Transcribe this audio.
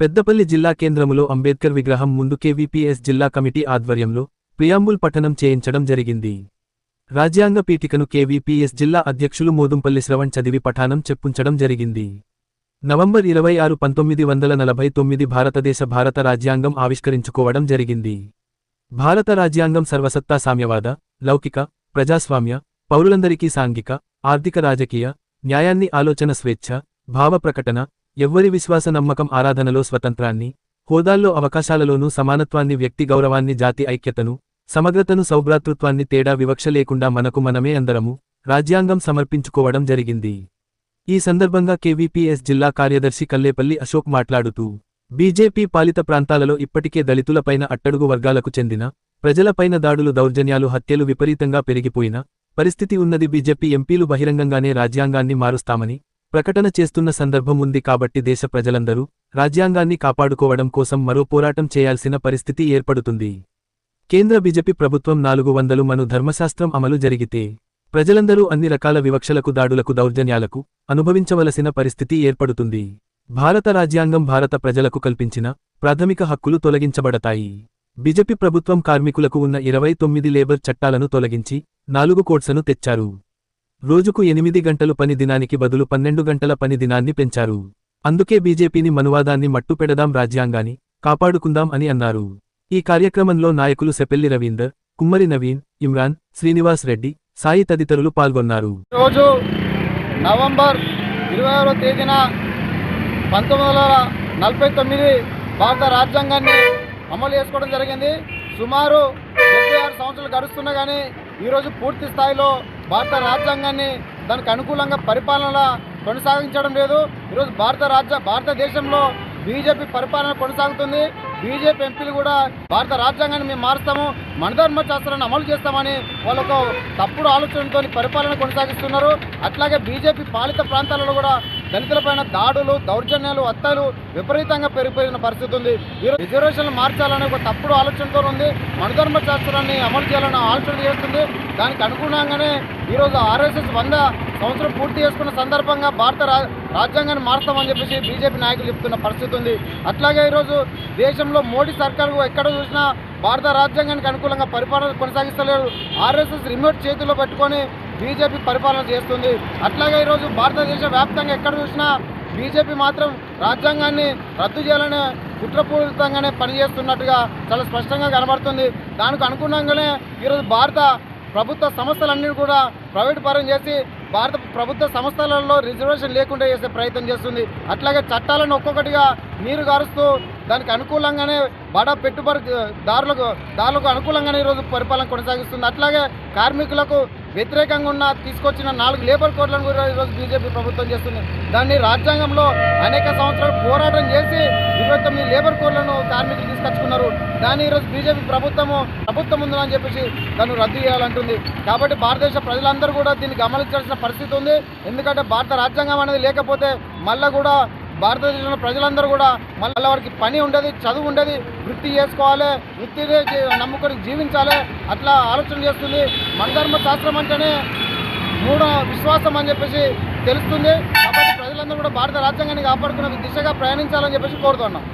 పెద్దపల్లి జిల్లా కేంద్రములో అంబేద్కర్ విగ్రహం ముందు కేవీపీఎస్ జిల్లా కమిటీ ఆధ్వర్యంలో ప్రియాంబుల్ పఠనం చేయించడం జరిగింది. రాజ్యాంగ పీఠికను కేవీపీఎస్ జిల్లా అధ్యక్షులు మోదుంపల్లి శ్రవణ్ చదివి పఠానం చెప్పుంచడం జరిగింది. నవంబర్ ఇరవై ఆరు పంతొమ్మిది వందల నలభై తొమ్మిది భారతదేశ భారత రాజ్యాంగం ఆవిష్కరించుకోవడం జరిగింది. భారత రాజ్యాంగం సర్వసత్తా సామ్యవాద లౌకిక ప్రజాస్వామ్య పౌరులందరికీ సాంఘిక ఆర్థిక రాజకీయ న్యాయాన్ని ఆలోచన స్వేచ్ఛ భావప్రకటన ఎవ్వరి విశ్వాస నమ్మకం ఆరాధనలో స్వతంత్రాన్ని హోదాల్లో అవకాశాలలోనూ సమానత్వాన్ని వ్యక్తి గౌరవాన్ని జాతి ఐక్యతను సమగ్రతను సౌభ్రాతృత్వాన్ని తేడా వివక్ష లేకుండా మనకు మనమే అందరము రాజ్యాంగం సమర్పించుకోవడం జరిగింది. ఈ సందర్భంగా కేవీపీఎస్ జిల్లా కార్యదర్శి కల్లేపల్లి అశోక్ మాట్లాడుతూ బీజేపీ పాలిత ప్రాంతాలలో ఇప్పటికే దళితులపైన అట్టడుగు వర్గాలకు చెందిన ప్రజలపైన దాడులు దౌర్జన్యాలు హత్యలు విపరీతంగా పెరిగిపోయిన పరిస్థితి ఉన్నది బీజేపీ ఎంపీలు బహిరంగంగానే రాజ్యాంగాన్ని మారుస్తామని ప్రకటన చేస్తున్న సందర్భం ఉంది కాబట్టి దేశ ప్రజలందరూ రాజ్యాంగాన్ని కాపాడుకోవడం కోసం మరో పోరాటం చేయాల్సిన పరిస్థితి ఏర్పడుతుంది. కేంద్ర బీజేపీ ప్రభుత్వం నాలుగు వందలు మను ధర్మశాస్త్రం అమలు జరిగితే ప్రజలందరూ అన్ని రకాల వివక్షలకు దాడులకు దౌర్జన్యాలకు అనుభవించవలసిన పరిస్థితి ఏర్పడుతుంది. భారత రాజ్యాంగం భారత ప్రజలకు కల్పించిన ప్రాథమిక హక్కులు తొలగించబడతాయి. బీజేపీ ప్రభుత్వం కార్మికులకు ఉన్న ఇరవై తొమ్మిది లేబర్ చట్టాలను తొలగించి నాలుగు కోట్సను తెచ్చారు. రోజుకు ఎనిమిది గంటలు పని దినానికి బదులు పన్నెండు గంటల పని దినాన్ని పెంచారు. అందుకే బీజేపీని మనువాదాన్ని మట్టుపెడదాం రాజ్యాంగాన్ని కాపాడుకుందాం అని అన్నారు. ఈ కార్యక్రమంలో నాయకులు సెపెల్లి రవీందర్ కుమ్మరి నవీన్ ఇమ్రాన్ శ్రీనివాస్ రెడ్డి సాయి తదితరులు పాల్గొన్నారు. రోజు నవంబర్ ఇరవై ఆరో తేదీన పంతొమ్మిది వందల నలభై తొమ్మిది భారత రాజ్యాంగాన్ని అమలు చేసుకోవడం జరిగింది. సుమారు డెబ్బై ఆరు సంవత్సరాలు గడుస్తున్నా కానీ ఈరోజు పూర్తి స్థాయిలో భారత రాజ్యాంగాన్ని దానికి అనుకూలంగా పరిపాలన కొనసాగించడం లేదు. ఈరోజు భారత రాజ్య భారతదేశంలో బీజేపీ పరిపాలన కొనసాగుతుంది. బీజేపీ ఎంపీలు కూడా భారత రాజ్యాంగాన్ని మేము మారుస్తాము మణధర్మ శాస్త్రాన్ని అమలు చేస్తామని వాళ్ళు ఒక తప్పుడు ఆలోచనతో పరిపాలన కొనసాగిస్తున్నారు. అట్లాగే బీజేపీ పాలిత ప్రాంతాలలో కూడా దళితులపైన దాడులు దౌర్జన్యాలు హత్యలు విపరీతంగా పెరిగిపోయిన పరిస్థితి ఉంది. ఈరోజు రిజర్వేషన్లు మార్చాలనే ఒక తప్పుడు ఆలోచనతో ఉంది. మనధర్మ శాస్త్రాన్ని అమలు చేయాలని ఆలోచన చేస్తుంది. దానికి అనుగుణంగానే ఈరోజు ఆర్ఎస్ఎస్ వంద సంవత్సరం పూర్తి చేసుకున్న సందర్భంగా భారత రాజ్యాంగాన్ని మారుస్తామని చెప్పేసి బీజేపీ నాయకులు చెప్తున్న పరిస్థితి ఉంది. అట్లాగే ఈరోజు దేశంలో మోడీ సర్కారు ఎక్కడ చూసినా భారత రాజ్యాంగానికి అనుకూలంగా పరిపాలన కొనసాగిస్తలేరు. ఆర్ఎస్ఎస్ రిమోట్ చేతిలో పెట్టుకొని బీజేపీ పరిపాలన చేస్తుంది. అట్లాగే ఈరోజు భారతదేశ వ్యాప్తంగా ఎక్కడ చూసినా బీజేపీ మాత్రం రాజ్యాంగాన్ని రద్దు చేయాలనే కుట్రపూరితంగానే పనిచేస్తున్నట్టుగా చాలా స్పష్టంగా కనబడుతుంది. దానికి అనుగుణంగానే ఈరోజు భారత ప్రభుత్వ సంస్థలన్నీ కూడా ప్రైవేట్ పరం చేసి భారత ప్రభుత్వ సంస్థలలో రిజర్వేషన్ లేకుండా చేసే ప్రయత్నం చేస్తుంది. అట్లాగే చట్టాలను ఒక్కొక్కటిగా నీరు గారుస్తూ దానికి అనుకూలంగానే బడా పెట్టుబడి దారులకు దారులకు అనుకూలంగానే ఈరోజు పరిపాలన కొనసాగిస్తుంది. అట్లాగే కార్మికులకు వ్యతిరేకంగా ఉన్న తీసుకొచ్చిన నాలుగు లేబర్ కోడ్లను కూడా ఈరోజు బీజేపీ ప్రభుత్వం చేస్తుంది. దాన్ని రాజ్యాంగంలో అనేక సంవత్సరాలు పోరాటం చేసి ఇరవై తొమ్మిది లేబర్ కోడ్లను కార్మికులు తీసుకొచ్చుకున్నారు. దాన్ని ఈరోజు బీజేపీ ప్రభుత్వము ప్రభుత్వం ఉందని చెప్పేసి దాన్ని రద్దు చేయాలంటుంది. కాబట్టి భారతదేశ ప్రజలందరూ కూడా దీన్ని గమనించాల్సిన పరిస్థితి ఉంది. ఎందుకంటే భారత రాజ్యాంగం అనేది లేకపోతే మళ్ళీ కూడా భారతదేశంలో ప్రజలందరూ కూడా మళ్ళీ వారికి పని ఉండదు చదువు ఉండదు వృత్తి చేసుకోవాలి వృత్తిని నమ్ముకొని జీవించాలి. అట్లా ఆలోచన చేస్తుంది. మనధర్మ శాస్త్రం అంటేనే మూఢ విశ్వాసం అని చెప్పేసి తెలుస్తుంది. కాబట్టి ప్రజలందరూ కూడా భారత రాజ్యాంగాన్ని కాపాడుకునే దిశగా ప్రయాణించాలని చెప్పేసి కోరుతున్నాం.